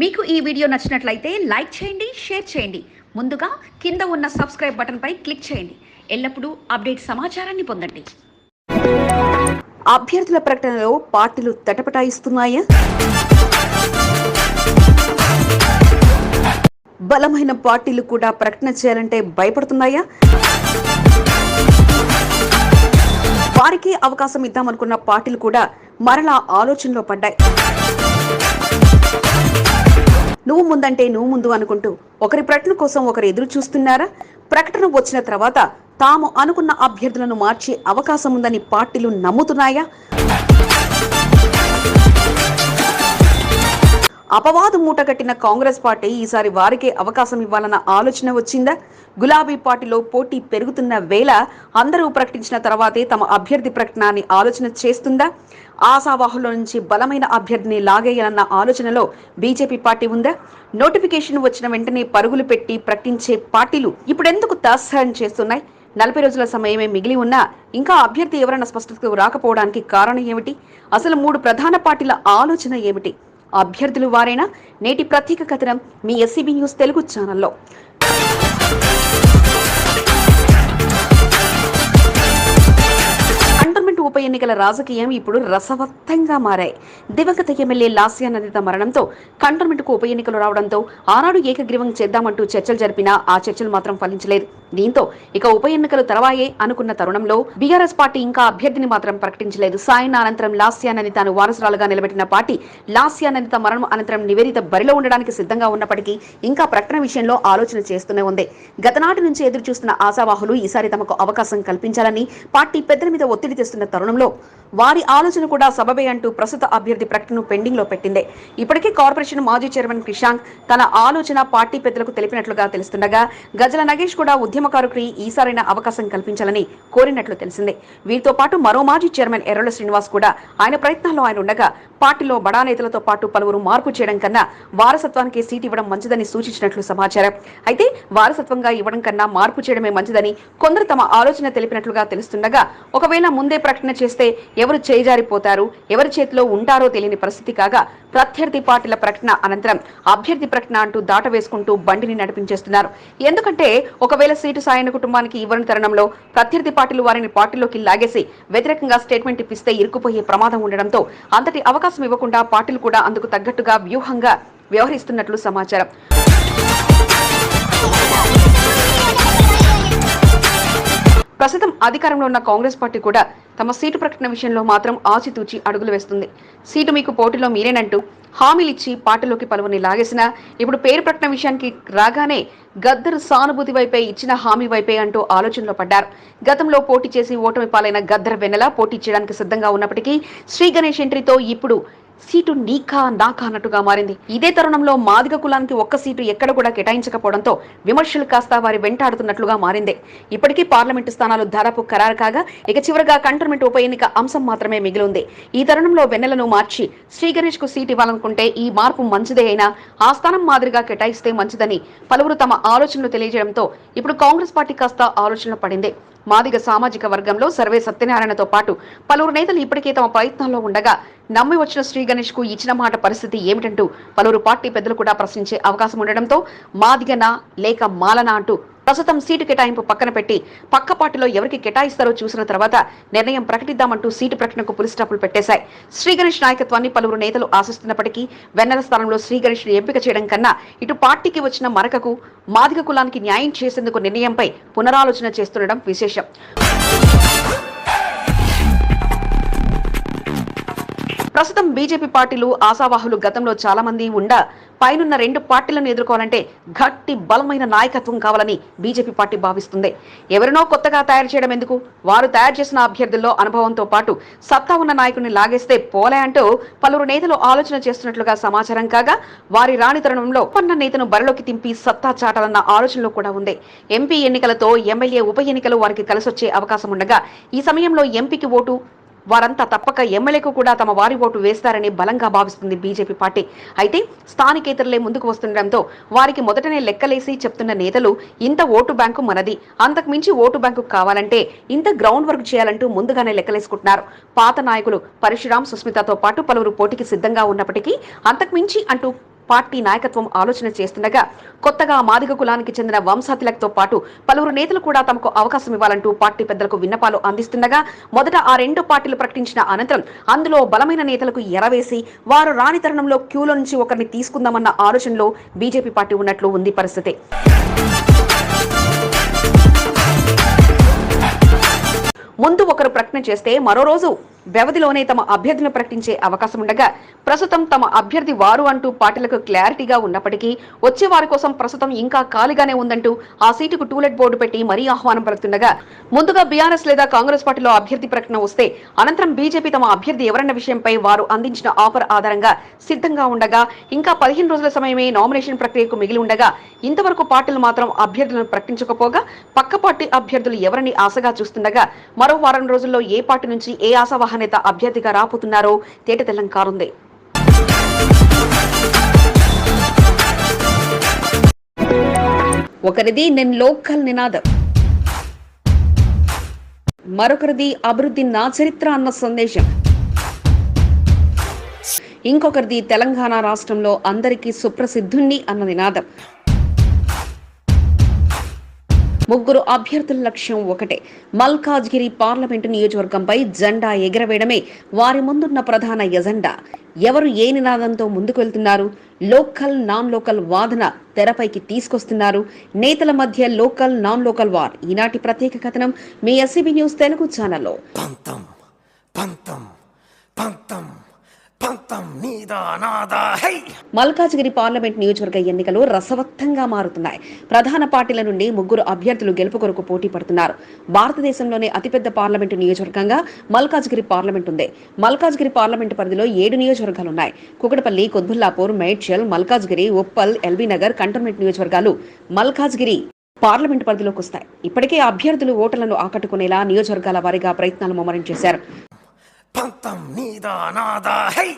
మీకు ఈ వీడియో నచ్చినట్లయితే లైక్ చేయండి షేర్ చేయండి. ముందుగా కింద ఉన్న సబ్స్క్రైబ్ బటన్పై క్లిక్ చేయండి. ఎల్లప్పుడూ అప్డేట్ సమాచారాన్ని పొందండి. అభ్యర్థుల ప్రకటనలో పార్టీలు తటపటాయిస్తున్నాయా? బలమైన పార్టీలు కూడా ప్రకటన చేయాలంటే భయపడుతున్నాయా? వారికి అవకాశం ఇద్దామనుకున్న పార్టీలు కూడా మరలా ఆలోచనలో పడ్డాయి. నువ్వు ముందంటే నువ్వు ముందు అనుకుంటూ ఒకరి ప్రకటన కోసం ఒకరు ఎదురు చూస్తున్నారా? ప్రకటన వచ్చిన తర్వాత తాము అనుకున్న అభ్యర్థులను మార్చే అవకాశం ఉందని పార్టీలు నమ్ముతున్నాయా? అపవాదు మూటగట్టిన కాంగ్రెస్ పార్టీ ఈసారి వారికే అవకాశం ఇవ్వాలన్న ఆలోచన వచ్చిందా? గులాబీ పార్టీలో పోటీ పెరుగుతున్న వేళ అందరూ ప్రకటించిన తర్వాతే తమ అభ్యర్థి ప్రకటనాన్ని ఆలోచన చేస్తుందా? ఆశావాహుల నుంచి బలమైన అభ్యర్థిని లాగేయాలన్న ఆలోచనలో బీజేపీ పార్టీ ఉందా? నోటిఫికేషన్ వచ్చిన వెంటనే పరుగులు పెట్టి ప్రకటించే పార్టీలు ఇప్పుడెందుకు తాత్సారం చేస్తున్నాయి? నలభై రోజుల సమయమే మిగిలి ఉన్నా ఇంకా అభ్యర్థి ఎవరైనా స్పష్టతకు రాకపోవడానికి కారణం ఏమిటి? అసలు మూడు ప్రధాన పార్టీల ఆలోచన ఏమిటి? అభ్యర్థులు వారైనా నేటి ప్రత్యేక కథనం మీ ఎస్సీబీ న్యూస్ తెలుగు ఛానల్లో. ఉప ఎన్నికల రాజకీయం ఇప్పుడు రసవత్తంగా మారాయి. దివంగత ఎమ్మెల్యే లాస్యా నదిత మరణంతో కంటోన్మెంట్కు ఉప ఎన్నికలు రావడంతో ఆనాడు ఏకగ్రీవం చేద్దామంటూ చర్చలు జరిపినా ఆ చర్చలు మాత్రం ఫలించలేదు. దీంతో ఇక ఉప ఎన్నికలు తర్వాయే అనుకున్న తరుణంలో బీఆర్ఎస్ పార్టీ ఇంకా అభ్యర్థిని మాత్రం ప్రకటించలేదు. సాయన అనంతరం లాస్యా నందితను వారసురాలుగా నిలబెట్టిన పార్టీ లాస్యా నందిత మరణం అనంతరం నివేదిత బరిలో ఉండడానికి సిద్ధంగా ఉన్నప్పటికీ ఇంకా ప్రకటన విషయంలో ఆలోచన చేస్తూనే ఉంది. గతనాటి నుంచి ఎదురు చూస్తున్న ఆశావాహులు ఈసారి తమకు అవకాశం కల్పించాలని పార్టీ పెద్దల మీద ఒత్తిడి తెస్తున్న తరుణంలో వారి ఆలోచన కూడా సబబే అంటూ ప్రస్తుత అభ్యర్థి ప్రకటన పెండింగ్లో ఇప్పటికే కార్పొరేషన్ మాజీ చైర్మన్ క్రిషాంక్ తన ఆలోచన పార్టీ పెద్దలకు తెలిపినట్లుగా తెలుస్తుండగా గజల నగేష్ కూడా ఉద్యమకారుకి ఈసారైన అవకాశం కల్పించాలని కోరినట్లు తెలిసిందే. వీరితో పాటు మరో మాజీ చైర్మన్ ఎర్రల శ్రీనివాస్ కూడా ఆయన ప్రయత్నాల్లో ఆయన ఉండగా పార్టీలో బడా నేతలతో పాటు పలువురు మార్పు చేయడం కన్నా వారసత్వానికి సీట్ ఇవ్వడం మంచిదని సూచించినట్లు సమాచారం. అయితే వారసత్వంగా ఇవ్వడం కన్నా మార్పు చేయడమే మంచిదని కొందరు తమ ఆలోచన తెలిపినట్లుగా తెలుస్తుండగా ఒకవేళ ముందే ప్రకటన చేస్తే ఎవరు చేజారిపోతారు ఎవరి చేతిలో ఉంటారో తెలియని పరిస్థితి కాగా ప్రత్యర్థి పార్టీల ప్రకటన అనంతరం అభ్యర్థి ప్రకటన అంటూ దాట వేసుకుంటూ బండిని నడిపించేస్తున్నారు. ఎందుకంటే ఒకవేళ సీటు సాయన కుటుంబానికి ఇవ్వని తరుణంలో ప్రత్యర్థి పార్టీలు వారిని పార్టీలోకి లాగేసి వ్యతిరేకంగా స్టేట్మెంట్ ఇప్పిస్తే ఇరుక్కుపోయే ప్రమాదం ఉండడంతో అంతటి అవకాశం ఇవ్వకుండా పార్టీలు కూడా అందుకు తగ్గట్టుగా వ్యూహంగా వ్యవహరిస్తున్నట్లు సమాచారం. ప్రస్తుతం అధికారంలో ఉన్న కాంగ్రెస్ పార్టీ కూడా తమ సీటు ప్రకటన విషయంలో మాత్రం ఆచితూచి అడుగులు వేస్తుంది. సీటు మీకు పోటీలో మీరేనంటూ హామీలిచ్చి పార్టీలోకి పలువురిని లాగేసినా ఇప్పుడు పేరు ప్రకటన విషయానికి రాగానే గద్దరు సానుభూతి వైపే ఇచ్చిన హామీ వైపే అంటూ ఆలోచనలో పడ్డారు. గతంలో పోటీ చేసి ఓటమి పాలైన గద్దర్ వెన్నెల పోటీ చేయడానికి సిద్ధంగా ఉన్నప్పటికీ శ్రీ గణేష్ ఎంట్రీతో ఇప్పుడు సీటు నీకా నాకా అన్నట్టుగా మారింది. ఇదే తరుణంలో మాదిగ కులానికి ఒక్క సీటు ఎక్కడ కూడా కేటాయించకపోవడంతో విమర్శలు కాస్త వారి వెంటాడుతున్నట్లుగా మారింది. ఇప్పటికీ పార్లమెంటు స్థానాలు దాదాపు ఖరారు కాగా ఇక చివరగా కంటోన్మెంట్ ఉప ఎన్నిక అంశం మాత్రమే మిగిలింది. ఈ తరుణంలో వెన్నెలను మార్చి శ్రీ గణేష్కు సీట్ ఇవ్వాలనుకుంటే ఈ మార్పు మంచిదే అయినా ఆ స్థానం మాదిరిగా కేటాయిస్తే మంచిదని పలువురు తమ ఆలోచనలు తెలియజేయడంతో ఇప్పుడు కాంగ్రెస్ పార్టీ కాస్త ఆలోచనలు పడింది. మాదిగ సామాజిక వర్గంలో సర్వే సత్యనారాయణతో పాటు పలువురు నేతలు ఇప్పటికే తమ ప్రయత్నాల్లో ఉండగా నమ్మి వచ్చిన శ్రీ గణేష్కు ఇచ్చిన మాట పరిస్థితి ఏమిటంటూ పలువురు పార్టీ పెద్దలు కూడా ప్రశ్నించే అవకాశం ఉండడంతో మాదిగనా లేక మాలనా అంటూ ప్రస్తుతం సీటు కేటాయింపు పక్కన పెట్టి పక్క పార్టీలో ఎవరికి కేటాయిస్తారో చూసిన తర్వాత నిర్ణయం ప్రకటిద్దామంటూ సీటు ప్రకటనకు పులిస్టాపులు పెట్టేశాయి. శ్రీగణేష్ నాయకత్వాన్ని పలువురు నేతలు ఆశిస్తున్నప్పటికీ వెన్నెల స్థానంలో శ్రీగణేష్ ఎంపిక చేయడం కన్నా ఇటు పార్టీకి వచ్చిన మరకకు మాదిగ కులానికి న్యాయం చేసేందుకు నిర్ణయంపై పునరాలోచన చేస్తుండడం విశేషం. ప్రస్తుతం బీజేపీ పార్టీలు ఆశావాహులు గతంలో చాలా మంది ఉండ పైనున్న రెండు పార్టీలను ఎదుర్కోవాలంటే గట్టి బలమైన నాయకత్వం కావాలని బీజేపీ పార్టీ భావిస్తుంది. ఎవరినో కొత్తగా తయారు చేయడం ఎందుకు? వారు తయారు చేసిన అభ్యర్థుల్లో అనుభవంతో పాటు సత్తా ఉన్న నాయకుడిని లాగేస్తే పోలే అంటూ పలువురు నేతలు ఆలోచన చేస్తున్నట్లుగా సమాచారం కాగా వారి రాణి తరుణంలో పన్న నేతను బరిలోకి తింపి సత్తా చాటాలన్న ఆలోచనలో కూడా ఉంది. ఎంపీ ఎన్నికలతో ఎమ్మెల్యే ఉప ఎన్నికలు వారికి కలిసొచ్చే అవకాశం ఉండగా ఈ సమయంలో ఎంపీకి ఓటు వారంతా తప్పక ఎమ్మెల్యేకు కూడా తమ వారి ఓటు వేస్తారని బలంగా భావిస్తుంది బీజేపీ పార్టీ. అయితే స్థానికేతరులే ముందుకు వస్తుండటంతో వారికి మొదటనే లెక్కలేసి చెప్తున్న నేతలు ఇంత ఓటు బ్యాంకు మనది అంతకుమించి ఓటు బ్యాంకు కావాలంటే ఇంత గ్రౌండ్ వర్క్ చేయాలంటూ ముందుగానే లెక్కలేసుకుంటున్నారు. పాత నాయకులు పరశురాం సుస్మితతో పాటు పలువురు పోటీకి సిద్ధంగా ఉన్నప్పటికీ అంతకుమించి అంటూ పార్టీ నాయకత్వం ఆలోచన చేస్తుండగా కొత్తగా మాదిగ కులానికి చెందిన వంశాతిలక్తో పాటు పలువురు నేతలు కూడా తమకు అవకాశం ఇవ్వాలంటూ పార్టీ పెద్దలకు విన్నపాలు అందిస్తుండగా మొదట ఆ రెండు పార్టీలు ప్రకటించిన అనంతరం అందులో బలమైన నేతలకు ఎరవేసి వారు రాని తరుణంలో క్యూలో నుంచి ఒకరిని తీసుకుందామన్న ఆలోచనలో బీజేపీ పార్టీ ఉన్నట్లు ఉంది పరిస్థితి. ముందు ఒకరు ప్రకటన చేస్తే మరో రోజు వ్యవధిలోనే తమ అభ్యర్థిని ప్రకటించే అవకాశం ఉండగా ప్రస్తుతం తమ అభ్యర్థి వారు అంటూ పార్టీలకు క్లారిటీగా ఉన్నప్పటికీ వచ్చే వారి కోసం ప్రస్తుతం ఇంకా ఖాళీగానే ఉందంటూ ఆ సీటుకు టూలెట్ బోర్డు పెట్టి మరీ ఆహ్వానం పలుకుతుండగా ముందుగా బీఆర్ఎస్ లేదా కాంగ్రెస్ పార్టీలో అభ్యర్థి ప్రకటన వస్తే అనంతరం బీజేపీ తమ అభ్యర్థి ఎవరన్న విషయంపై వారు అందించిన ఆఫర్ ఆధారంగా సిద్ధంగా ఉండగా ఇంకా పదిహేను రోజుల సమయమే నామినేషన్ ప్రక్రియకు మిగిలి ఉండగా ఇంతవరకు పార్టీలు మాత్రం అభ్యర్థులను ప్రకటించకపోగా పక్క పార్టీ అభ్యర్థులు ఎవరిని ఆశగా చూస్తుండగా మరో వారం రోజుల్లో ఏ పార్టీ నుంచి ఏ ఆశావాహ నేత అభ్యర్థిగా రాబోతున్నారో. తేటతెల్లం కారుంది ఒకరిది నేను లోకల్ నినాదం. మరొకరిది అభివృద్ధి నా చరిత్ర అన్న సందేశం. ఇంకొకరిది తెలంగాణ రాష్ట్రంలో అందరికీ సుప్రసిద్ధుణ్ణి అన్న నినాదం. ముగ్గురు అభ్యర్థుల లక్ష్యం ఒకటే. మల్కాజ్గిరి పార్లమెంటు నియోజకవర్గంపై జెండా ఎగరవేయడమే వారి ముందున్న ప్రధాన ఎజెండా. ఎవరు ఏ నినాదంతో ముందుకు వెళ్తున్నారు లోకల్ నాన్ లోకల్ వాదన తెరపైకి తీసుకొస్తున్నారు. నేతల మధ్య లోకల్ నాన్ లోకల్ వార్. ఈనాటి ప్రత్యేక కథనం మీ ఎస్సీబీ న్యూస్ తెలుగు ఛానల్లో. పంతం పంతం పంతం. మల్కాజ్గిరి పార్లమెంట్ నియోజకవర్గ ఎన్నికలు రసవత్తంగా మారుతున్నాయి. ప్రధాన పార్టీల నుండి ముగ్గురు అభ్యర్థులు గెలుపు కొరకు పోటీ పడుతున్నారు. భారతదేశంలోనే అతిపెద్ద పార్లమెంటు నియోజకవర్గంగా మల్కాజ్గిరి పార్లమెంట్ ఉంది. మల్కాజ్గిరి పార్లమెంటు పరిధిలో ఏడు నియోజకవర్గాలు ఉన్నాయి కుకటపల్లి కొద్బుల్లాపూర్ మేడ్చల్ మల్కాజ్గిరి ఉప్పల్ ఎల్బీ నగర్ కంటోన్మెంట్ నియోజకవర్గాలు మల్కాజ్గిరి పార్లమెంటు పరిధిలోకి వస్తాయి. ఇప్పటికే అభ్యర్థులు ఓటర్లను ఆకట్టుకునేలా నియోజకవర్గాల వారీగా ప్రయత్నాలు ముమ్మరం చేశారు. పంతం నీదా నాదా హై!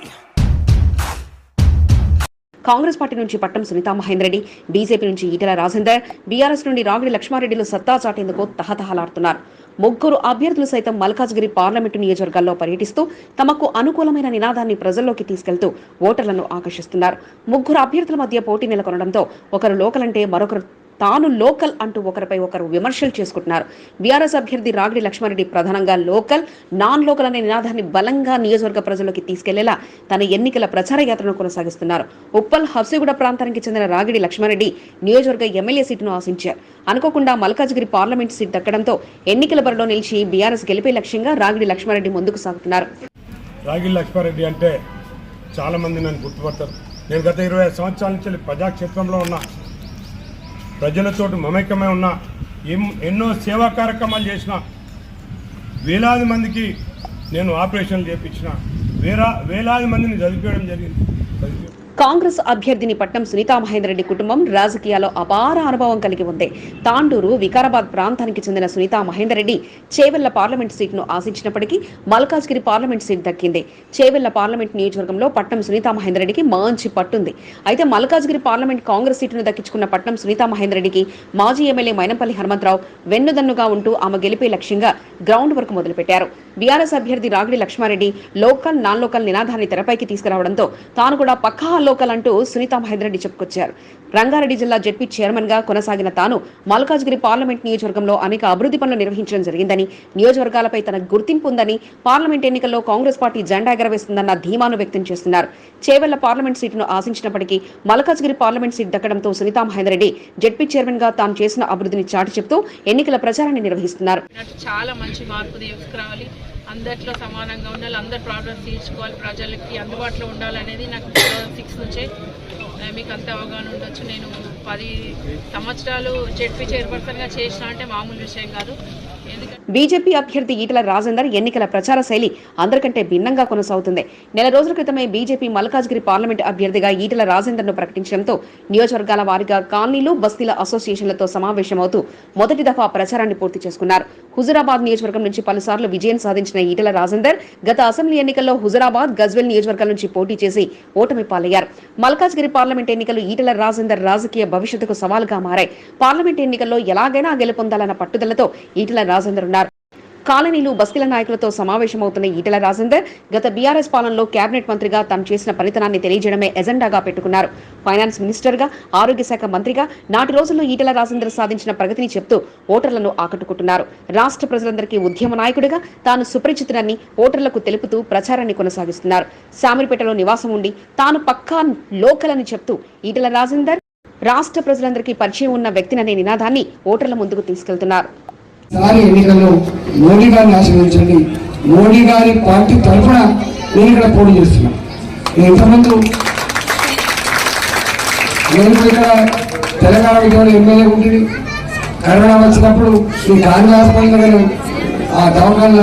కాంగ్రెస్ పార్టీ నుంచి పట్టం సునీతా మహేందర్ రెడ్డి బీజేపీ నుంచి ఈటెల రాజేందర్ బీఆర్ఎస్ నుండి రాగిడి లక్ష్మారెడ్డిలు సత్తా చాటేందుకు తహతహలాడుతున్నారు. ముగ్గురు అభ్యర్థులు సైతం మల్కాజ్గిరి పార్లమెంటు నియోజకవర్గాల్లో పర్యటిస్తూ తమకు అనుకూలమైన నినాదాన్ని ప్రజల్లోకి తీసుకెళ్తూ ఓటర్లను ఆకర్షిస్తున్నారు. ముగ్గురు అభ్యర్థుల మధ్య పోటీ నెలకొనడంతో ఒకరు లోకల్ అంటే మరొకరు తాను లోకల్ అంటూ ఒకరిపై ఒకరు విమర్శలు చేసుకుంటున్నారు. బీఆర్ఎస్ అభ్యర్థి రాగిడి లక్ష్మారెడ్డి ప్రధానంగా లోకల్ నాన్ లోకల్ అనే నినాదాన్ని బలంగా నియోజకవర్గ ప్రజల్లోకి తీసుకెళ్ళేలా తన ఎన్నికల ప్రచార యాత్రను కొనసాగిస్తున్నారు. ఉప్పల్ హబ్సిగూడ ప్రాంతానికి చెందిన రాగిడి లక్ష్మారెడ్డి నియోజకవర్గ ఎమ్మెల్యే సీటును ఆశించారు. అనుకోకుండా మల్కాజ్గిరి పార్లమెంట్ సీట్ దక్కడంతో ఎన్నికల బరిలో నిలిచి బీఆర్ఎస్ గెలిపే లక్ష్యంగా రాగిడి లక్ష్మారెడ్డి ముందుకు సాగుతున్నారు. రాగిడి లక్ష్మారెడ్డి అంటే చాలామంది నన్ను గుర్తుపడతారు. నేను గత ఇరవై సంవత్సరాల నుంచి ప్రజాక్షేత్రంలో ఉన్నా. ప్రజలతోటి మమేకమై ఉన్నా ఎం- ఎన్నో సేవా కార్యక్రమాలు చేసిన వేలాది మందికి నేను ఆపరేషన్లు చేపించిన వేరా వేలాది మందిని చదివేయడం జరిగింది. కాంగ్రెస్ అభ్యర్థిని పట్నం సునీతా మహేందర్ రెడ్డి కుటుంబం రాజకీయాల్లో అపార అనుభవం కలిగి ఉంది. తాండూరు వికారాబాద్ ప్రాంతానికి చెందిన సునీతా మహేందర్ రెడ్డి చేవెళ్ళ పార్లమెంట్ సీట్ను ఆశించినప్పటికీ మల్కాజ్గిరి పార్లమెంట్ సీట్ దక్కింది. చేవెళ్ళ పార్లమెంట్ నియోజకవర్గంలో పట్నం సునీతా మహేందర్ రెడ్డికి మంచి పట్టుంది. అయితే మల్కాజ్గిరి పార్లమెంట్ కాంగ్రెస్ సీటును దక్కించుకున్న పట్నం సునీతా మహేందర్ రెడ్డికి మాజీ ఎమ్మెల్యే మైనంపల్లి హనుమంతరావు వెన్నుదన్నుగా ఉంటూ ఆమె గెలిపే లక్ష్యంగా గ్రౌండ్ వర్క్ మొదలుపెట్టారు. బీఆర్ఎస్ అభ్యర్థి Ragidi Laxma Reddy local non local నినాదాన్ని తెరపైకి తీసుకురావడంతో తాను కూడా పక్కా లోకల్ అంటూ సునీత మహేందర్ రెడ్డి చెప్పుకొచ్చారు. రంగారెడ్డి జిల్లా జెడ్పీ చైర్మన్గా కొనసాగిన తాను మల్కాజ్గిరి పార్లమెంట్ నియోజకవర్గంలో అనేక అభివృద్ధి పనులు నిర్వహించడం జరిగిందని నియోజకవర్గాలపై తన గుర్తింపు ఉందని పార్లమెంట్ ఎన్నికల్లో కాంగ్రెస్ పార్టీ జెండా ఎగరవేస్తుందన్న ధీమాను వ్యక్తం చేస్తున్నారు. చేవెళ్ళ పార్లమెంట్ సీటును ఆశించినప్పటికీ మల్కాజ్గిరి పార్లమెంట్ సీట్ దక్కడంతో సునీతా మహేందర్ రెడ్డి జెడ్పీ చైర్మన్గా తాను చేసిన అభివృద్ధిని చాటి చెప్తూ ఎన్నికల ప్రచారాన్ని నిర్వహిస్తున్నారు. చాలా మంచి మార్పు తీసుకురావాలి. అందరిలో సమానంగా ఉండాలి అందరి ప్రాబ్లమ్స్ తీర్చుకోవాలి ప్రజలకి అందుబాటులో ఉండాలనేది నాకు టూ థౌజండ్ సిక్స్ నుంచే మీకు అంత అవగాహన ఉండొచ్చు. నేను పది సంవత్సరాలు జెడ్పీ చైర్పర్సన్గా చేసిన అంటే మామూలు విషయం కాదు. బీజేపీ అభ్యర్థి ఈటల రాజేందర్ ఎన్నికల ప్రచార శైలి అందరికంటే భిన్నంగా కొనసాగుతుంది. నెల రోజుల క్రితమే బీజేపీ మల్కాజ్గిరి పార్లమెంట్ అభ్యర్థిగా ఈటల రాజేందర్ను ప్రకటించడంతో నియోజకవర్గాల వారీగా కాలనీలు బస్తీల అసోసియేషన్లతో సమావేశమవుతూ మొదటి దఫా ప్రచారాన్ని పూర్తి చేసుకున్నారు. హుజురాబాద్ నియోజకవర్గం నుంచి పలుసార్లు విజయం సాధించిన ఈటల రాజేందర్ గత అసెంబ్లీ ఎన్నికల్లో హుజురాబాద్ గజ్వెల్ నియోజకవర్గాల నుంచి పోటీ చేసి ఓటమి పాలయ్యారు. మల్కాజ్గిరి పార్లమెంట్ ఎన్నికలు ఈటల రాజేందర్ రాజకీయ భవిష్యత్తుకు సవాలుగా మారాయి. పార్లమెంట్ ఎన్నికల్లో ఎలాగైనా గెలుపొందాలన్న పట్టుదలతో ఈటల రాజేందర్ అన్నారు కాలనీలు బస్తీల నాయకులతో సమావేశమవుతున్న ఈటెల రాజేందర్ గత బీఆర్ఎస్ పాలనలో కేబినెట్ మంత్రిగా తాను చేసిన పనితనాన్ని తెలియజేయడమే ఎజెండాగా పెట్టుకున్నారు. ఫైనాన్స్ మినిస్టర్గా ఆరోగ్య శాఖ మంత్రిగా నాటి రోజుల్లో ఈటెల రాజేందర్ సాధించిన ప్రగతిని చెప్తూ ఓటర్లను ఆకట్టుకుంటున్నారు. రాష్ట్ర ప్రజలందరికీ ఉద్యమ నాయకుడిగా తాను సుపరిచితుడని ఓటర్లకు తెలుపుతూ ప్రచారాన్ని కొనసాగిస్తున్నారు. శామిరిపేటలో నివాసం ఉండి తాను పక్కా లోకల్ అని చెప్తూ ఈటెల రాజేందర్ రాష్ట్ర ప్రజలందరికీ పరిచయం ఉన్న వ్యక్తిననే నినాదాన్ని ఓటర్ల ముందుకు తీసుకెళ్తున్నారు. సారి ఎన్నికల్లో మోడీ గారిని ఆశీర్వదించండి. మోడీ గారి పార్టీ తరఫున నేను ఇక్కడ పోటీ చేస్తున్నాను నేను ఇంతకుముందు నేను ఇక్కడ తెలంగాణ విద్యలో ఎమ్మెల్యే ఉంటుంది కరోనా వచ్చినప్పుడు ఈ గాంధీ హాస్పిటల్ నేను ఆ దవాఖాన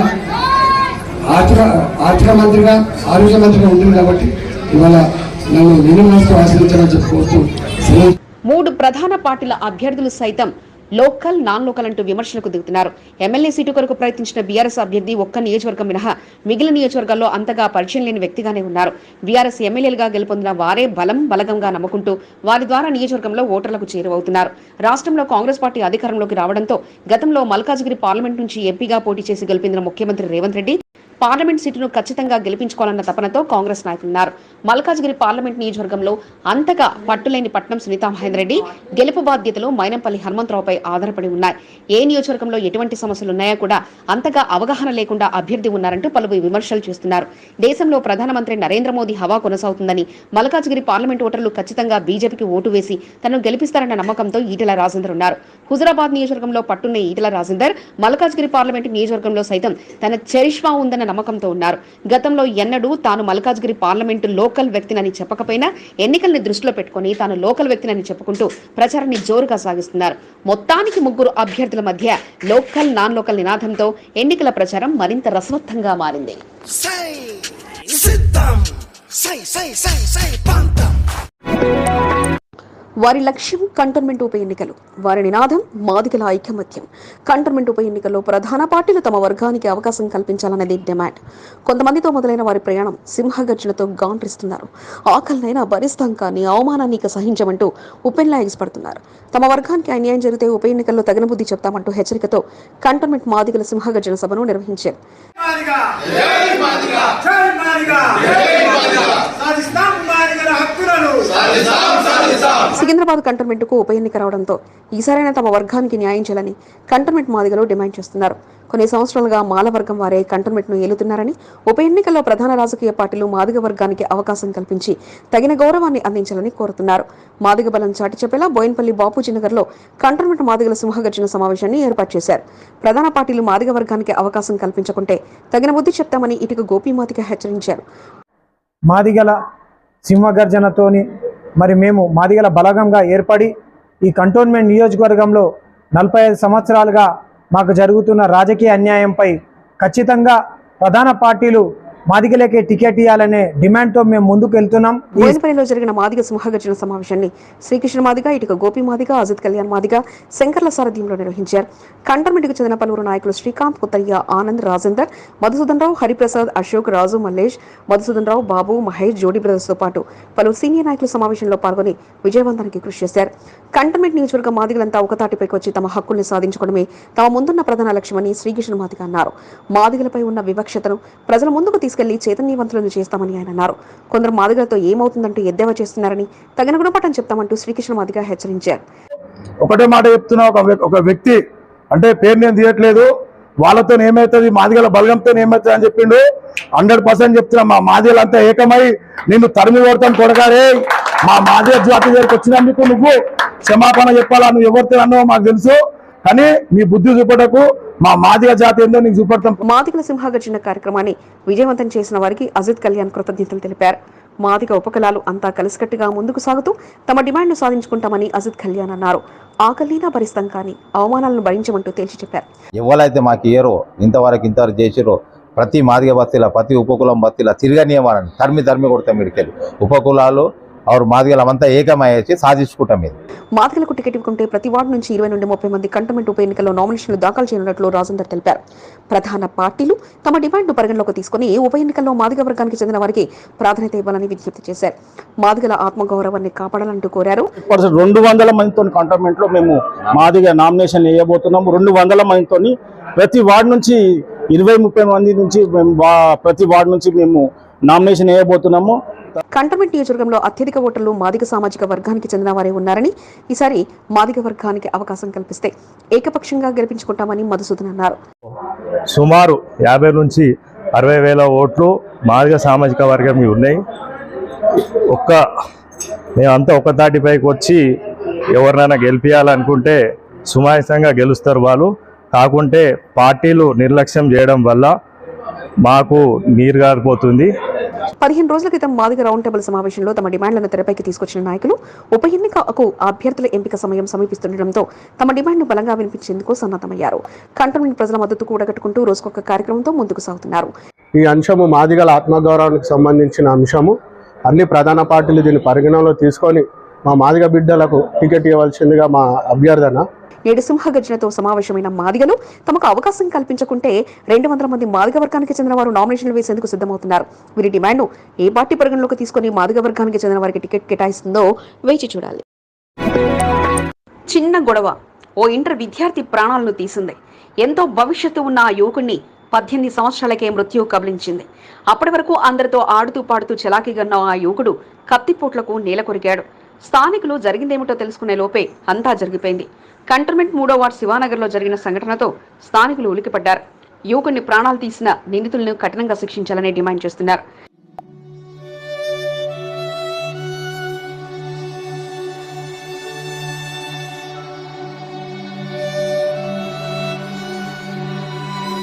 ఆర్థిక ఆర్థిక మంత్రిగా ఆరోగ్య మంత్రిగా ఉంటుంది కాబట్టి ఇవాళ నన్ను నిన్న ఆశీర్వించాలని చెప్పుకోవచ్చు మూడు ప్రధాన పార్టీల అభ్యర్థులు సైతం లోకల్ నాన్ లోకల్ అంటూ విమర్శలకు దిగుతున్నారు. ఎమ్మెల్యే సీటు కొరకు ప్రయత్నించిన బీఆర్ఎస్ అభ్యర్థి ఒక్క నియోజకవర్గం మినహా మిగిలిన నియోజకవర్గాల్లో అంతగా పరిచయం లేని వ్యక్తిగానే ఉన్నారు. బీఆర్ఎస్ ఎమ్మెల్యేలుగా గెలుపొందిన వారే బలం బలగంగా నమ్ముకుంటూ వారి ద్వారా నియోజకవర్గంలో ఓటర్లకు చేరువవుతున్నారు. రాష్ట్రంలో కాంగ్రెస్ పార్టీ అధికారంలోకి రావడంతో గతంలో మల్కాజ్గిరి పార్లమెంట్ నుంచి ఎంపీగా పోటీ చేసి గెలిపించిన ముఖ్యమంత్రి రేవంత్ రెడ్డి పార్లమెంట్ సీటును ఖచ్చితంగా గెలిపించుకోవాలన్న తపనతో కాంగ్రెస్ నాయకులున్నారు. మల్కాజ్గిరి పార్లమెంట్ నియోజకవర్గంలో అంతగా పట్టులేని పట్నం సునీతా మహేందర్రెడ్డి గెలుపు బాధ్యతలు మైనంపల్లి హనుమంతరావుపై ఆధారపడి ఉన్నాయి. ఏ నియోజకవర్గంలో ఎటువంటి సమస్యలున్నాయో కూడా అంతగా అవగాహన లేకుండా అభ్యర్థి ఉన్నారంటూ పలువురు విమర్శలు చేస్తున్నారు. దేశంలో ప్రధానమంత్రి నరేంద్ర మోదీ హవా కొనసాగుతుందని మల్కాజ్గిరి పార్లమెంట్ ఓటర్లు ఖచ్చితంగా బీజేపీకి ఓటు వేసి తనను గెలిపిస్తారన్న నమ్మకంతో ఈటెల రాజేందర్ ఉన్నారు. హుజరాబాద్ నియోజకవర్గంలో పట్టున్న ఈటెల రాజేందర్ మల్కాజ్గిరి పార్లమెంట్ నియోజకవర్గంలో సైతం తన చరిష్మా ఉందన్న నమ్మకంతో ఉన్నారు. గతంలో ఎన్నడూ తాను మల్కాజ్గిరి పార్లమెంటు లోకల్ వ్యక్తినని చెప్పకపోయినా ఎన్నికల్ని దృష్టిలో పెట్టుకుని తాను లోకల్ వ్యక్తినని చెప్పుకుంటూ ప్రచారాన్ని జోరుగా సాగిస్తున్నారు. మొత్తానికి ముగ్గురు అభ్యర్థుల మధ్య లోకల్ నాన్ లోకల్ నినాదంతో ఎన్నికల ప్రచారం మరింత రసవత్తంగా మారింది. సిద్ధం. సై సై సై సై పంతం. వారి లక్ష్యం కంటోన్మెంట్ ఉప ఎన్నికలు. వారి నినాదం మాదిగల ఐకమత్యం. కంటోన్మెంట్ ఉప ఎన్నికల్లో ప్రధాన పార్టీలు తమ వర్గానికి అవకాశం కల్పించాలన్నది డిమాండ్. కొంతమందితో మొదలైన వారి ప్రయాణం సింహగర్జనతో గాండ్రిస్తున్నారు. ఆకలినైనా భరిస్తాం కానీ అవమానాన్ని ఇక సహించమంటూ ఉపెన్లా ఎగిసిపడుతున్నారు తమ వర్గానికి అన్యాయం జరిగితే ఉప ఎన్నికల్లో తగిన బుద్ధి చెప్తామంటూ హెచ్చరికతో కంటోన్మెంట్ మాదిగల సింహగర్జన సభను నిర్వహించారు. హక్కులను. సికింద్రాబాద్ కంటోన్మెంట్కు ఉప ఎన్నిక రావడంతో ఈసారైనా తమ వర్గానికి న్యాయం చేయాలని కంటోన్మెంట్ మాదిగలు డిమాండ్ చేస్తున్నారు. కొన్ని సంవత్సరాలుగా మాల వర్గం వారే కంటోన్మెంట్ను ఏలుతున్నారని ఉప ఎన్నికల్లో ప్రధాన రాజకీయ పార్టీలు మాదిగ వర్గానికి అవకాశం కల్పించి తగిన గౌరవాన్ని అందించాలని కోరుతున్నారు. మాదిగ బలం చాటి చెప్పేలా బోయిన్పల్లి బాపూజీ నగర్లో కంటోన్మెంట్ మాదిగల సింహగర్జన సమావేశాన్ని ఏర్పాటు చేశారు. ప్రధాన పార్టీలు మాదిగ వర్గానికి అవకాశం కల్పించకుంటే తగిన బుద్ధి చెప్తామని ఇటుక గోపీమాతిక హెచ్చరించారు. మాదిగల సింహగర్జనతోని మరి మేము మాదిగల బలగంగా ఏర్పడి ఈ కంటోన్మెంట్ నియోజకవర్గంలో నలభై ఐదు సంవత్సరాలుగా మాకు జరుగుతున్న రాజకీయ అన్యాయంపై ఖచ్చితంగా ప్రధాన పార్టీలు మాదిగలకే టికెట్ ఇవ్వాలనే డిమాండ్తో మేము ముందుకు వెళ్తున్నాం ఈ జరిగిన మాదిగ సింహగర్జన సమావేశాన్ని శ్రీకృష్ణ మాదిగ ఇటుక గోపి మాదిగ అజిత్ కళ్యాణ్ మాదిగ శంకర్ల సారథ్యంలో నిర్వహించారు. కంటర్మెంట్కు చెందిన పలువురు నాయకులు శ్రీకాంత్ కొత్తయ్య ఆనంద్ రాజేందర్ మధుసూదన్ రావు హరిప్రసాద్ అశోక్ రాజు మల్లేష్ మధుసూదన్ రావు బాబు మహేష్ జోడి బ్రదర్స్తో పాటు పలువురు సీనియర్ నాయకులు సమావేశంలో పాల్గొని విజయవంతానికి కృషి చేశారు. కంటర్మెంట్ నియోజకవర్గ మాదిగలంతా ఒకతాటిపైకి వచ్చి తమ హక్కుల్ని సాధించుకోవడమే తమ ముందున్న ప్రధాన లక్ష్యమని శ్రీకృష్ణ మాదిగ అన్నారు. మాదిగలపై ఉన్న వివక్షతను ప్రజల ముందుకు తీసుకు తీసుకెళ్ళి చైతన్యవంతులను చేస్తామని ఆయన అన్నారు. కొందరు మాదిగలతో ఏమవుతుందంటూ ఎద్దేవా చేస్తున్నారని తగిన గుణపాఠం చెప్తామంటూ శ్రీకృష్ణ మాదిగ హెచ్చరించారు. ఒకటే మాట చెప్తున్నా ఒక ఒక వ్యక్తి అంటే పేరు నేను తీయట్లేదు వాళ్ళతో ఏమవుతుంది మాదిగల బలగంతో ఏమవుతుంది అని చెప్పిండు హండ్రెడ్ పర్సెంట్ చెప్తున్నా మా మాదిగలంతా ఏకమై నిన్ను తరిమి కొడతాను కొడగారే మా మాదిగ జాతి దగ్గరికి వచ్చినందుకు నువ్వు క్షమాపణ చెప్పాలా నువ్వు ఎవరితో అన్నావో మాకు తెలుసు కానీ నీ బుద్ధి చూపటకు మా మాదిగ జాతి ఏందో నీకు చూపెడతాం. మాదిగల సింహగర్జన కార్యక్రమాన్ని విజయవంతం చేసిన వారికి అజిత్ కళ్యాణ్ కృతజ్ఞతలు తెలిపారు. మాదిగ ఉపకులాలు అంతా కలిసికట్టుగా ముందుకు సాగుతూ తమ డిమాండ్ను సాధించుకుంటామని అజిత్ కళ్యాణ్ అన్నారు. ఆకలినా భరిస్తాం కానీ అవమానాలను భరించమంటూ తేల్చి చెప్పారు. ఎవరైతే మాకు ఇయ్యరో ఇంతవరకు ఇంతవరకు చేసిరో ప్రతి మాదిగ బస్తీల ప్రతి ఉపకులం బస్తీల తిరగనియమని తరిమి తరిమి కొడతాం ఇడికెళ్ళి ఉపకులాలు ఆరు మాదిగలమంతా ఏకమయ్యేసి సాధించుకుంటాం ఇది. మాదిగలకు టికెట్ ఇవ్వకుంటే ప్రతి వార్డు నుంచి ఇరవై నుండి ముప్పై మంది కంటోన్మెంట్ ఉప ఎన్నికల్లో నామినేషన్లు దాఖలు చేయనున్నట్లు రాజేందర్ తెలిపారు. ప్రధాన పార్టీలు తమ డిమాండ్ను పరిగణలోకి తీసుకుని ఉప ఎన్నికల్లో మాదిగ వర్గానికి చెందిన వారికి ప్రాధాన్యత ఇవ్వాలని విజ్ఞప్తి చేశారు. మాదిగల ఆత్మగౌరవాన్ని కాపాడాలంటూ కోరారు. రెండు వందల మందితో కంటోన్మెంట్లో మేము మాదిగా నామినేషన్ వేయబోతున్నాము. రెండు వందల మందితో ప్రతి వార్డు నుంచి ఇరవై ముప్పై మంది నుంచి మేము ప్రతి వార్డు నుంచి మేము నామినేషన్ వేయబోతున్నాము. కంటమెంట్ నియోజకవర్గంలో అత్యధిక ఓటర్లు మాదిగ సామాజిక వర్గానికి చెందిన వారే ఉన్నారని ఈసారి మాదిగ వర్గానికి అవకాశం కల్పిస్తే ఏకపక్షంగా గెలిపించుకుంటామని మధుసూదన్ అన్నారు. సుమారు యాభై నుంచి అరవై వేల ఓట్లు మాదిగ సామాజిక వర్గం ఉన్నాయి. ఒక్క మేమంతా ఒక తాటిపైకి వచ్చి ఎవరినైనా గెలిపించాలనుకుంటే సుమాయసంగా గెలుస్తారు వాళ్ళు. కాకుంటే పార్టీలు నిర్లక్ష్యం చేయడం వల్ల మాకు నీరు గారిపోతుంది పదిహేను రోజుల క్రితం మాదిగ రౌండ్ టేబుల్ సమావేశంలో తమ డిమాండ్లను తెరపైకి తీసుకొచ్చిన నాయకులు ఉప ఎన్నికకు అభ్యర్థుల ఎంపిక సమయం సమీపిస్తుండటంతో తమ డిమాండ్ను బలంగా వినిపించేందుకు సన్నద్ధమయ్యారు. కంటోన్మెంట్ ప్రజల మద్దతు కూడగట్టుకుంటూ రోజుకొక కార్యక్రమంతో ముందుకు సాగుతున్నారు. ఈ అంశము మాదిగల ఆత్మగౌరవానికి సంబంధించిన అంశము. అన్ని ప్రధాన పార్టీలు దీన్ని పరిగణనలో తీసుకొని మా మాదిగ బిడ్డలకు టికెట్ ఇవ్వాల్సిందిగా మా అభ్యర్థన నేడు సింహగర్జనతో సమావేశమైన మాదిగలు తమకు అవకాశం కల్పించకుంటే రెండు వందల మంది మాదిగ వర్గానికి చెందిన వారు నామినేషన్లు వేసేందుకు సిద్ధమవుతున్నారు. వీరి డిమాండ్ను ఏ పార్టీ పరిగణలోకి తీసుకుని మాదిగ వర్గానికి చెందిన వారికి టికెట్ కేటాయిస్తుందో వేచి చూడాలి. చిన్న గొడవ. ఓ ఇంటర్ విద్యార్థి ప్రాణాలను తీసింది. ఎంతో భవిష్యత్తు ఉన్న ఆ యువకుణ్ణి పద్దెనిమిది సంవత్సరాలకే మృత్యు కబలించింది. అప్పటి వరకు అందరితో ఆడుతూ పాడుతూ చలాకీగన్న ఆ యువకుడు కత్తిపోట్లకు నేల కొరిగాడు స్థానికులు జరిగిందేమిటో తెలుసుకునే లోపే అంతా జరిగిపోయింది. కంటర్మెంట్ మూడో వార్డు శివానగర్లో జరిగిన సంఘటనతో స్థానికులు ఉలికిపడ్డారు. యువకుడిని ప్రాణాలు తీసిన నిందితులను కఠినంగా శిక్షించాలని డిమాండ్ చేస్తున్నారు.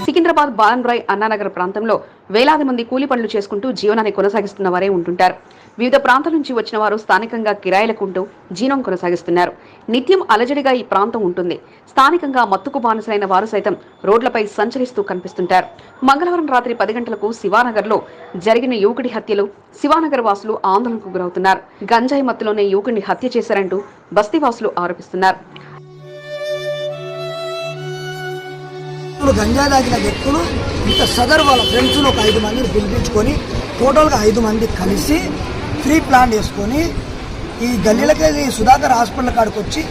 సికింద్రాబాద్ బాలన్రాయ్ అన్నానగర్ ప్రాంతంలో వేలాది మంది కూలి పనులు చేసుకుంటూ జీవనాన్ని కొనసాగిస్తున్న వారే ఉంటుంటారు. వివిధ ప్రాంతాల నుంచి వచ్చిన వారు స్థానికంగా కిరాయిలకుంటూ జీవనం కొనసాగిస్తున్నారు. నిత్యం అలజడిగా ఈ ప్రాంతం ఉంటుంది. స్థానికంగా మత్తుకు బానిసలైన వారు సైతం రోడ్లపై సంచరిస్తూ కనిపిస్తుంటారు. మంగళవారం రాత్రి పది గంటలకు శివానగర్లో జరిగిన యువకుడి హత్యలు శివానగర్ వాసులు ఆందోళనకు గురవుతున్నారు. గంజాయి మత్తులోనే యువకుడిని హత్య చేశారంటూ బస్తీవాసులు ఆరోపిస్తున్నారు. ఇప్పుడు తాగిన వ్యక్తులు ఇంత సదరు వాళ్ళ ఫ్రెండ్స్ ఒక ఐదు మందిని పిలిపించుకొని టోటల్గా ఐదు మంది కలిసి ఫ్రీ ప్లాన్ వేసుకొని ఈ గల్లీలకి సుధాకర్ హాస్పిటల్ కాడికి వచ్చి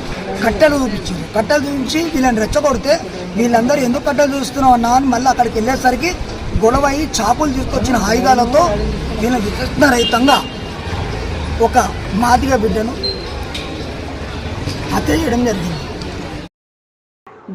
కట్టెలు చూపించింది. కట్టెలు చూపించి వీళ్ళని రెచ్చగొడితే వీళ్ళందరూ ఎందుకు కట్టెలు చూస్తున్నావు అన్నా అని మళ్ళీ అక్కడికి వెళ్ళేసరికి గొడవ అయ్యి చాకులు తీసుకొచ్చిన ఆయుధాలతో వీళ్ళని విచక్షణ రహితంగా ఒక మాదిగ బిడ్డను హత్య చేయడం జరిగింది.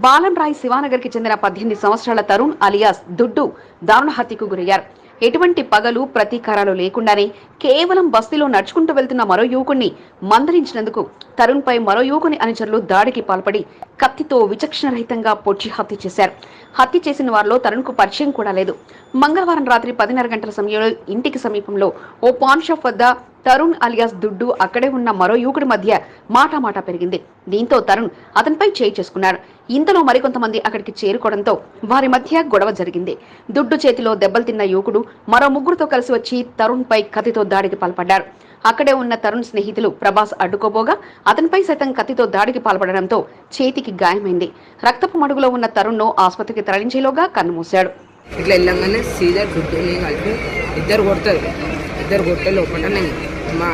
బాలం రాయ్ శివానగర్కి చెందిన పద్దెనిమిది సంవత్సరాల తరుణ్ అలియాస్ దుడ్డు దారుణ హత్యకు గురయ్యారు. ఎటువంటి పగలు ప్రతీకారాలు లేకుండానే కేవలం బస్తీలో నడుచుకుంటూ వెళ్తున్న మరో యువకుణ్ణి మందలించినందుకు తరుణ్పై మరో యువకుని అనుచరులు దాడికి పాల్పడి కత్తితో విచక్షణ రహితంగా పొడిచి హత్య చేశారు. హత్య చేసిన వారిలో తరుణ్కు పరిచయం కూడా లేదు. మంగళవారం రాత్రి పదిన్నర గంటల సమయంలో ఇంటికి సమీపంలో ఓ పాన్ షాప్ వద్ద తరుణ్ అలియాస్ దుడ్డు అక్కడే ఉన్న మరో యువకుడి మధ్య మాటామాట పెరిగింది. దీంతో తరుణ్ అతనిపై చేయి చేసుకున్నారు. ఇంతలో మరికొంతమంది అక్కడికి చేరుకోవడంతో వారి మధ్య గొడవ జరిగింది. దుడ్డు చేతిలో దెబ్బలు తిన్న యువకుడు మరో ముగ్గురుతో కలిసి వచ్చి తరుణ్ పై కత్తితో దాడికి పాల్పడ్డారు. అక్కడే ఉన్న తరుణ్ స్నేహితులు ప్రభాస్ అడ్డుకోబోగా అతనిపై సైతం కత్తితో దాడికి పాల్పడడంతో చేతికి గాయమైంది. రక్తపు మడుగులో ఉన్న తరుణ్ను ఆసుపత్రికి తరలించేలోగా కన్నుమూశాడు. ఇట్లా వెళ్ళంగానే సీదా కలిపి ఇద్దరు కొడతారు. ఇద్దరు కొట్టే లోపల నేను మా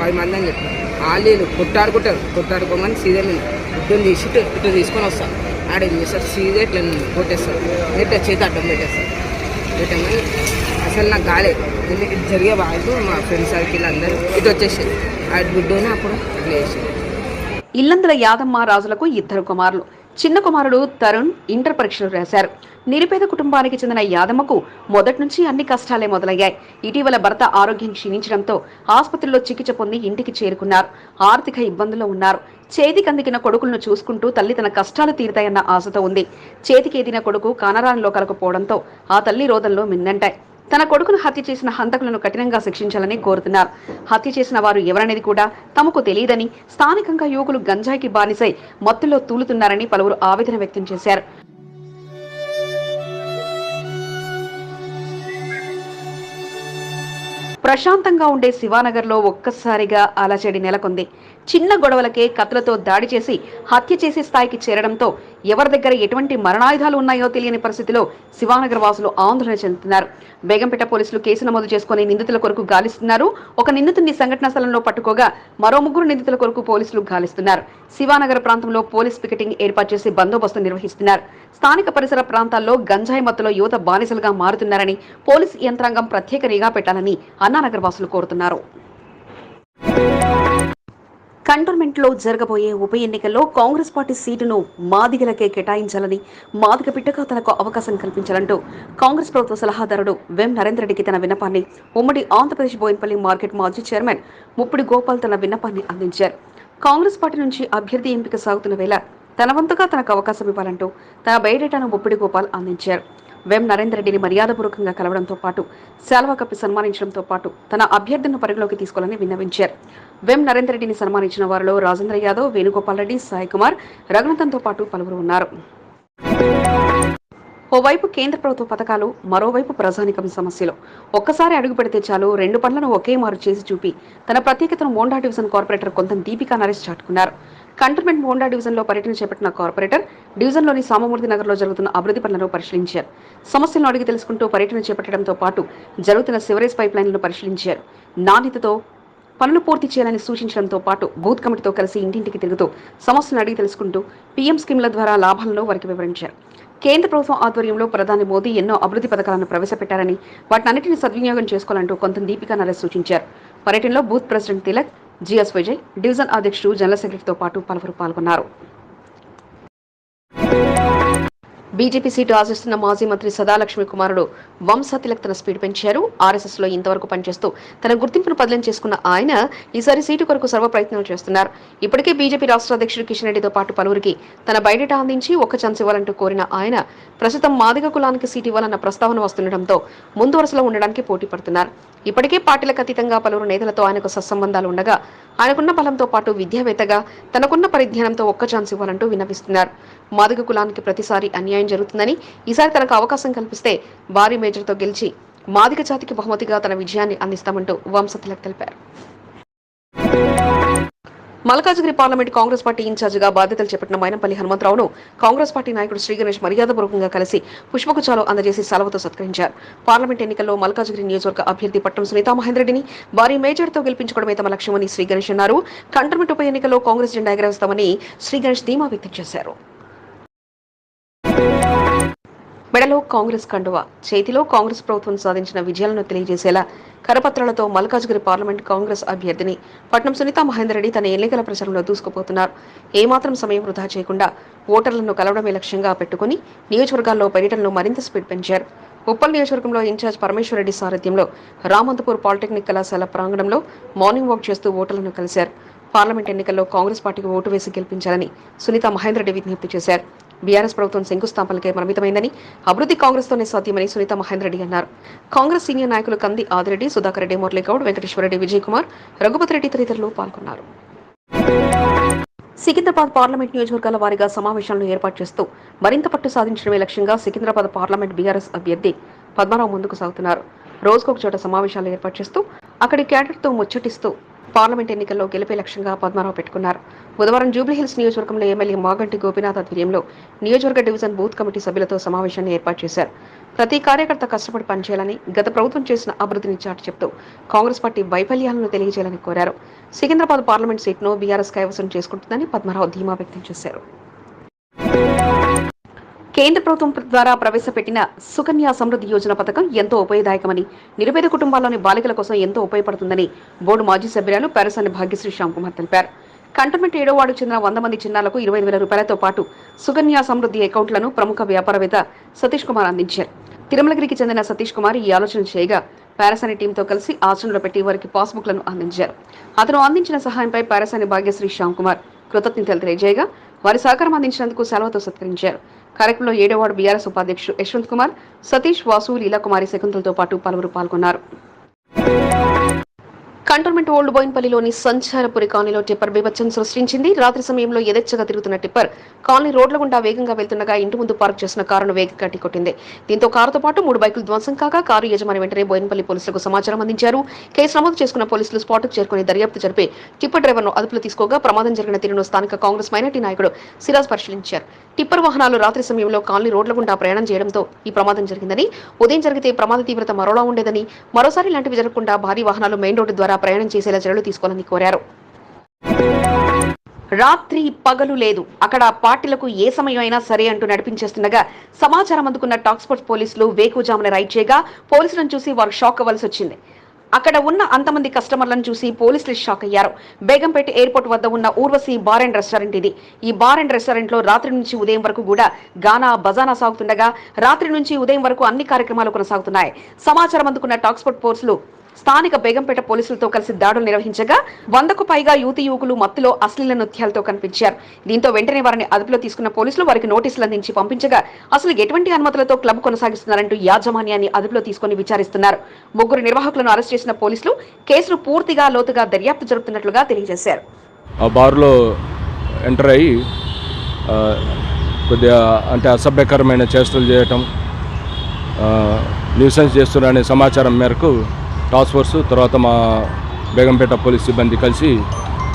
పది మంది అని చెప్పి. వాళ్ళు కొట్టాడుకుంటారు. కొట్టాడుకోమని సీదా నేను ఇటు తీసి ఇటు ఇటు తీసుకొని వస్తాను ఆడ ఏం చేస్తారు? సీదే ఇట్లా కొట్టేస్తారు. ఇట్లా చేతి అడ్డం పెట్టేస్తారు. పెట్టమని అసలు నాకు కాలేదు ఇది జరిగే వాళ్ళు మా ఫ్రెండ్స్ సర్కిల్ అందరూ. ఇటు వచ్చేసారు ఆ గుడ్డుని అప్పుడు ఇట్లా వేసారు ఇల్లందుల యాదమ్మ రాజులకు ఇద్దరు కుమారులు. చిన్న కుమారుడు తరుణ్ ఇంటర్ పరీక్షలు రాశారు. నిరుపేద కుటుంబానికి చెందిన యాదమ్మకు మొదటి నుంచి అన్ని కష్టాలే మొదలయ్యాయి. ఇటీవల భర్త ఆరోగ్యం క్షీణించడంతో ఆసుపత్రిలో చికిత్స పొంది ఇంటికి చేరుకున్నారు. ఆర్థిక ఇబ్బందుల్లో ఉన్నారు. చేతికి అందికిన కొడుకులను చూసుకుంటూ తల్లి తన కష్టాలు తీరుతాయన్న ఆశతో ఉంది. చేతికి ఎదిన కొడుకు కానరానిలో కలకపోవడంతో ఆ తల్లి రోదంలో మిన్నంటాయి. తన కొడుకును హత్య చేసిన హంతకులను కఠినంగా శిక్షించాలని కోరుతున్నారు. హత్య చేసిన వారు ఎవరనేది కూడా తమకు తెలియదని స్థానికంగా యువకులు గంజాయికి బానిసై మత్తులో తూలుతున్నారని పలువురు ఆవేదన వ్యక్తం చేశారు. ప్రశాంతంగా ఉండే శివానగర్లో ఒక్కసారిగా అలజడి నెలకొంది. చిన్న గొడవలకే కత్తులతో దాడి చేసి హత్య చేసే స్థాయికి చేరడంతో ఎవరి దగ్గర ఎటువంటి మరణాయుధాలు ఉన్నాయో తెలియని పరిస్థితిలో శివానగర్ వాసులు ఆందోళన చెందుతున్నారు. బేగంపేట పోలీసులు కేసు నమోదు చేసుకుని నిందితుల కొరకు గాలిస్తున్నారు. ఒక నిందితుడిని సంఘటనా స్థలంలో పట్టుకోగా మరో ముగ్గురు నిందితుల కొరకు పోలీసులు గాలిస్తున్నారు. శివానగర్ ప్రాంతంలో పోలీస్ పికెటింగ్ ఏర్పాటు చేసి బందోబస్తు నిర్వహిస్తున్నారు. స్థానిక పరిసర ప్రాంతాల్లో గంజాయి మత్తులో యువత బానిసలుగా మారుతున్నారని పోలీస్ యంత్రాంగం ప్రత్యేక నిఘా పెట్టాలని అన్నానగర్ వాసులు కోరుతున్నారు. కంటోన్మెంట్లో జరగబోయే ఉప ఎన్నికల్లో కాంగ్రెస్ పార్టీ సీటును మాదిగలకే కేటాయించాలని మాదిగ బిడ్డగా తనకు అవకాశం కల్పించాలంటూ కాంగ్రెస్ ప్రభుత్వ సలహాదారుడు వెం నరేందర్ రెడ్డికి తన విన్నపాన్ని ఉమ్మడి ఆంధ్రప్రదేశ్ బోయినపల్లి మార్కెట్ మాజీ చైర్మన్ ముప్పిడి గోపాల్ తన విన్నపాన్ని అందించారు. కాంగ్రెస్ పార్టీ నుంచి అభ్యర్థి ఎంపిక సాగుతున్న వేళ తన వంతుగా తనకు అవకాశం ఇవ్వాలంటూ తన బయోడేటాను ముప్పిడి గోపాల్ అందించారు. వెం నరేందర్ రెడ్డిని మర్యాదపూర్వకంగా కలవడంతో పాటు శాల్వా కప్పి సన్మానించడంతో పాటు తన అభ్యర్థిని పరిగణలోకి తీసుకోవాలని విన్నవించారు. వెం నరేందర్ రెడ్డిని సన్మానించిన వారిలో రాజేంద్ర యాదవ్ వేణుగోపాల్ రెడ్డి సాయి కుమార్ రఘునందన్తో పాటు పలువురు ఉన్నారు. ఓవైపు కేంద్ర ప్రభుత్వ పథకాలు మరోవైపు ప్రజానికం సమస్యలు. ఒక్కసారి అడుగు పెడితే చాలు రెండు పనులను ఒకే మారు చేసి చూపి తన ప్రత్యేకతను మోండా డివిజన్ కార్పొరేటర్ కొంత దీపికా నరేష్ చాటుకున్నారు. కంటోన్మెంట్ మోండా డివిజన్లో పర్యటన చేపట్టిన కార్పొరేటర్ డివిజన్లోని సామమూర్తి నగర్లో జరుగుతున్న అభివృద్ధి పనులను పరిశీలించారు. సమస్యలను అడిగి తెలుసుకుంటూ పర్యటన చేపట్టడంతో పాటు జరుగుతున్న సివరేజ్ పైప్ లైన్లను పరిశీలించారు. నాణ్యతతో పనులు పూర్తి చేయాలని సూచించడంతో పాటు బూత్ కమిటీతో కలిసి ఇంటింటికి తిరుగుతూ సమస్యలను అడిగి తెలుసుకుంటూ పీఎం స్కీమ్ల ద్వారా లాభాలను వారికి వివరించారు. కేంద్ర ప్రభుత్వం ఆధ్వర్యంలో ప్రధాని మోదీ ఎన్నో అభివృద్ధి పథకాలను ప్రవేశపెట్టారని వాటినన్నింటినీ సద్వినియోగం చేసుకోవాలంటూ కొంత దీపికా నరేష్ సూచించారు. పర్యటనలో booth president Tilak GS Vijay division అధ్యక్షుడు జనరల్ సెక్రటరీతో పాటు పలువురు పాల్గొన్నారు. బీజేపీ సీటు ఆశిస్తున్న మాజీ మంత్రి సదాలక్ష్మి కుమారుడు వంశ తిలక్ తన స్పీడ్ పెంచారు. ఆర్ఎస్ఎస్లో ఇంతవరకు పనిచేస్తూ తన గుర్తింపును బదిలీ చేసుకున్న ఆయన ఈసారి సీటు కొరకు సర్వ ప్రయత్నాలు చేస్తున్నారు. ఇప్పటికే బీజేపీ రాష్ట్ర అధ్యక్షుడు కిషన్ రెడ్డితో పాటు పలువురికి తన బయట అందించి ఒక్క ఛాన్స్ ఇవ్వాలంటూ కోరిన ఆయన ప్రస్తుతం మాదిగ కులానికి సీటు ఇవ్వాలన్న ప్రస్తావన వస్తుండటంతో ముందు వరుసలో ఉండడానికి పోటీ పడుతున్నారు. ఇప్పటికే పార్టీలకు అతీతంగా పలువురు నేతలతో ఆయనకు సత్సంబంధాలు ఉండగా ఆయనకున్న బలంతో పాటు విద్యావేత్తగా తనకున్న పరిజ్ఞానంతో ఒక్క ఛాన్స్ ఇవ్వాలంటూ విన్నవిస్తున్నారు. మాదిగ కులానికి ప్రతిసారి అన్యాయం జరుగుతుందని ఈసారి తనకు అవకాశం కల్పిస్తే భారీ మేజర్తో గెలిచి మాదిగ జాతికి బహుమతిగా తన విజయాన్ని అందిస్తామంటూ వంశతిలక్ తెలిపారు. మల్కాజ్గిరి పార్లమెంట్ కాంగ్రెస్ పార్టీ ఇన్ఛార్జిగా బాధ్యతలు చేపట్టిన మైనంపల్లి హనుమంతరావును కాంగ్రెస్ పార్టీ నాయకుడు శ్రీ గణేష్ మర్యాదపూర్వకంగా కలిసి పుష్పగుచ్చాలు అందజేసి సెలవుతో సత్కరించారు. పార్లమెంట్ ఎన్నికల్లో మల్కాజ్గిరి నియోజకవర్గ అభ్యర్థి పట్టం సునీతా మహేంద్రెడ్డిని భారీ మేజర్తో గెలిపించుకోవడమే తమ లక్ష్యమని శ్రీ గణేష్ అన్నారు. కంటర్మెంట్ ఉప ఎన్నికల్లో కాంగ్రెస్ జెండా ఎగరేస్తామని శ్రీ గణేష్ ధీమా వ్యక్తం చేశారు. మెడలో కాంగ్రెస్ కండువా చేతిలో కాంగ్రెస్ ప్రభుత్వం సాధించిన విజయాలను తెలియజేసేలా కరపత్రాలతో మల్కాజ్గిరి పార్లమెంట్ కాంగ్రెస్ అభ్యర్థిని పట్నం సునీత మహేందర్ రెడ్డి తన ఎన్నికల ప్రచారంలో దూసుకుపోతున్నారు. ఏమాత్రం సమయం వృధా చేయకుండా ఓటర్లను కలవడమే లక్ష్యంగా పెట్టుకుని నియోజకవర్గాల్లో పర్యటనలు మరింత స్పీడ్ పెంచారు. ఉప్పల్ నియోజకవర్గంలో ఇన్ఛార్జ్ పరమేశ్వర్ రెడ్డి సారథ్యంలో రామంతపూర్ పాలిటెక్నిక్ కళాశాల ప్రాంగణంలో మార్నింగ్ వాక్ చేస్తూ ఓటర్లను కలిశారు. పార్లమెంట్ ఎన్నికల్లో కాంగ్రెస్ పార్టీకి ఓటు వేసి గెలిపించాలని సునీత మహేందర్ రెడ్డి విజ్ఞప్తి చేశారు. బీఆర్ఎస్ ప్రభుత్వం శంకుస్థాపనకే పరిమితమైందని అభివృద్ధి కాంగ్రెస్తోనే సాధ్యమని సునీత మహేందర్ రెడ్డి అన్నారు. కాంగ్రెస్ సీనియర్ నాయకులు కంది ఆదిరెడ్డి సుధాకర్ రెడ్డి మురళీగౌడ్ వెంకటేశ్వరరెడ్డి విజయ్ కుమార్ రఘుపతి రెడ్డి తదితరులు పాల్గొన్నారు. సికింద్రాబాద్ పార్లమెంట్ నియోజకవర్గాల వారీగా సమావేశాలను ఏర్పాటు చేస్తూ మరింత పట్టు సాధించడమే లక్ష్యంగా సికింద్రాబాద్ పార్లమెంట్ బీఆర్ఎస్ అభ్యర్థి పద్మారావు ముందుకు సాగుతున్నారు. రోజుకొక చోట సమావేశాలు ఏర్పాటు చేస్తూ అక్కడి క్యాడర్తో ముచ్చటిస్తూ పార్లమెంట్ ఎన్నికల్లో గెలిపే లక్ష్యంగా పద్మారావు పెట్టుకున్నారు. బుధవారం జూబ్లీహిల్స్ నియోజకవర్గంలో ఎమ్మెల్యే మాగంటి గోపినాథ్ ఆధ్వర్యంలో నియోజకవర్గ డివిజన్ బూత్ కమిటీ సభ్యులతో సమావేశాన్ని ఏర్పాటు చేశారు. ప్రతి కార్యకర్త కష్టపడి పనిచేయాలని గత ప్రభుత్వం చేసిన అభివృద్ధిని చాటి చెప్తూ కాంగ్రెస్ పార్టీ వైఫల్యాలను తెలియజేయాలని కోరారు. సికింద్రాబాద్ పార్లమెంట్ సీట్ను బీఆర్ఎస్ కైవసం చేసుకుంటుందని పద్మారావు ధీమా వ్యక్తం చేశారు. కేంద్ర ప్రభుత్వం ద్వారా ప్రవేశపెట్టిన సుకన్య సమృద్ధి యోజన పథకం ఎంతో ఉపయోగదాయకమని నిరుపేద కుటుంబాల్లోని బాలికల కోసం ఎంతో ఉపయోగపడుతుందని బోర్డు మాజీ సభ్యురాలు పారసాని భాగ్యశ్రీ శ్యామ్ కుమార్ తెలిపారు. కంటోన్మెంట్ ఏడో వార్డుకు చెందిన వంద మంది చిన్నాలకు ఇరవై వేల రూపాయలతో పాటు సుకన్య సమృద్ధి అకౌంట్లను ప్రముఖ వ్యాపారవేత్త సతీష్ కుమార్ అందించారు. తిరుమలగిరికి చెందిన సతీష్ కుమార్ ఈ ఆలోచన చేయగా పారసాని టీంతో కలిసి ఆచరణలో పెట్టి వారికి పాస్బుక్లను అందించారు. అతను అందించిన సహాయంపై పారసాని భాగ్యశ్రీ శ్యామ్ కుమార్ కృతజ్ఞతలు తెలియజేయగా వారి సహకారం అందించినందుకు సెలవుతో సత్కరించారు. కార్యక్రమంలో ఏడో వార్డు బీఆర్ఎస్ ఉపాధ్యక్షుడు యశ్వంత్ కుమార్ సతీష్ వాసు లీలాకుమారి శకుంతలతో పాటు పలువురు పాల్గొన్నారు. కంటోన్మెంట్ ఓల్డ్ బోయిన్పల్లిలోని సంచారపురి కాలనీలో టిప్పర్ బీభత్సం సృష్టించింది. రాత్రి సమయంలో ఎదెచ్చగా తిరుగుతున్న టిప్పర్ కాలనీ రోడ్ల గుండా వేగంగా వెళ్తుండగా ఇంటి ముందు పార్క్ చేసిన కారును వేగంగా ఢీకొట్టింది దీంతో కారుతో పాటు మూడు బైకులు ధ్వంసం కాగా కారు యజమాని వెంటనే బోయిన్పల్లి పోలీసులకు సమాచారం అందించారు. కేసు నమోదు చేసుకున్న పోలీసులు స్పాట్కు చేరుకుని దర్యాప్తు జరిపి టిప్పర్ డ్రైవర్ను అదుపులో తీసుకోగా ప్రమాదం జరిగిన తీరును స్థానిక కాంగ్రెస్ మైనార్టీ నాయకుడు సిరాజ్ పరిశీలించారు. టిప్పర్ వాహనాలు రాత్రి సమయంలో కాలనీ రోడ్ల గుండా ప్రయాణం చేయడంతో ఈ ప్రమాదం జరిగిందని ఉదయం జరిగితే ప్రమాద తీవ్రత మరోలా ఉండేదని మరోసారి ఇలాంటివి జరగకుండా భారీ వాహనాలు మెయిన్ రోడ్డు ద్వారా ప్రయాణం చేసేలా చర్యలు తీసుకోవాలని కోరారు. రాత్రి పగలు లేదు. అక్కడ పార్టీలకు ఏ సమయం అయినా సరే అంటూ నడిపించేస్తుండగా సమాచారం అందుకున్న టాక్స్పోర్ట్ పోలీసులు వేకుజామున రైడ్ చేయగా పోలీసులను చూసి వారు షాక్ అవ్వాల్సి వచ్చింది. అక్కడ ఉన్న అంతమంది కస్టమర్లను చూసి పోలీసులు షాక్ అయ్యారు. బేగంపేట ఎయిర్పోర్ట్ వద్ద ఉన్న ఊర్వశి బార్ అండ్ రెస్టారెంట్ ఇది. ఈ బార్ అండ్ రెస్టారెంట్లో రాత్రి నుంచి ఉదయం వరకు కూడా గానా బజానా సాగుతుండగా రాత్రి నుంచి ఉదయం వరకు అన్ని కార్యక్రమాలు కొనసాగుతున్నాయి. సమాచారం అందుకున్న టాక్స్పోర్ట్ పోలీసులు స్థానిక బేగంపేట పోలీసులతో కలిసి దాడులు నిర్వహించగా వందకు పైగా యువతి యువకులు మత్తులో అశ్లీల నృత్యాలతో కనిపించారు. దీంతో వెంటనే వారిని అదుపులో తీసుకున్న పోలీసులు వారికి నోటీసులు అందించి పంపించగా అసలు ఎటువంటి అనుమతులతో క్లబ్ కొనసాగిస్తున్నారంటూ యాజమాన్యాన్ని అదుపులో తీసుకుని విచారిస్తున్నారు. ముగ్గురు నిర్వాహకులను అరెస్ట్ చేసిన పోలీసులు కేసును పూర్తిగా లోతుగా దర్యాప్తు జరుపుతున్నట్లుగా తెలియజేశారు. ఆ బార్లో ఎంటర్ అయ్యి కొద్దిగా అంటే అసభ్యకరమైన చేష్టలు చేయటం న్యూసెన్స్ చేస్తున్నారనే సమాచారం మేరకు టాస్క్ ఫోర్స్ తర్వాత మా బేగంపేట పోలీస్ సిబ్బంది కలిసి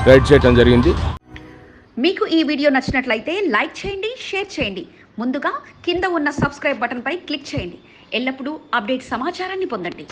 రైడ్ చేయటం జరిగింది. మీకు ఈ వీడియో నచ్చినట్లయితే లైక్ చేయండి షేర్ చేయండి. ముందుగా కింద ఉన్న సబ్స్క్రైబ్ బటన్పై క్లిక్ చేయండి. ఎల్లప్పుడూ అప్డేట్ సమాచారాన్ని పొందండి.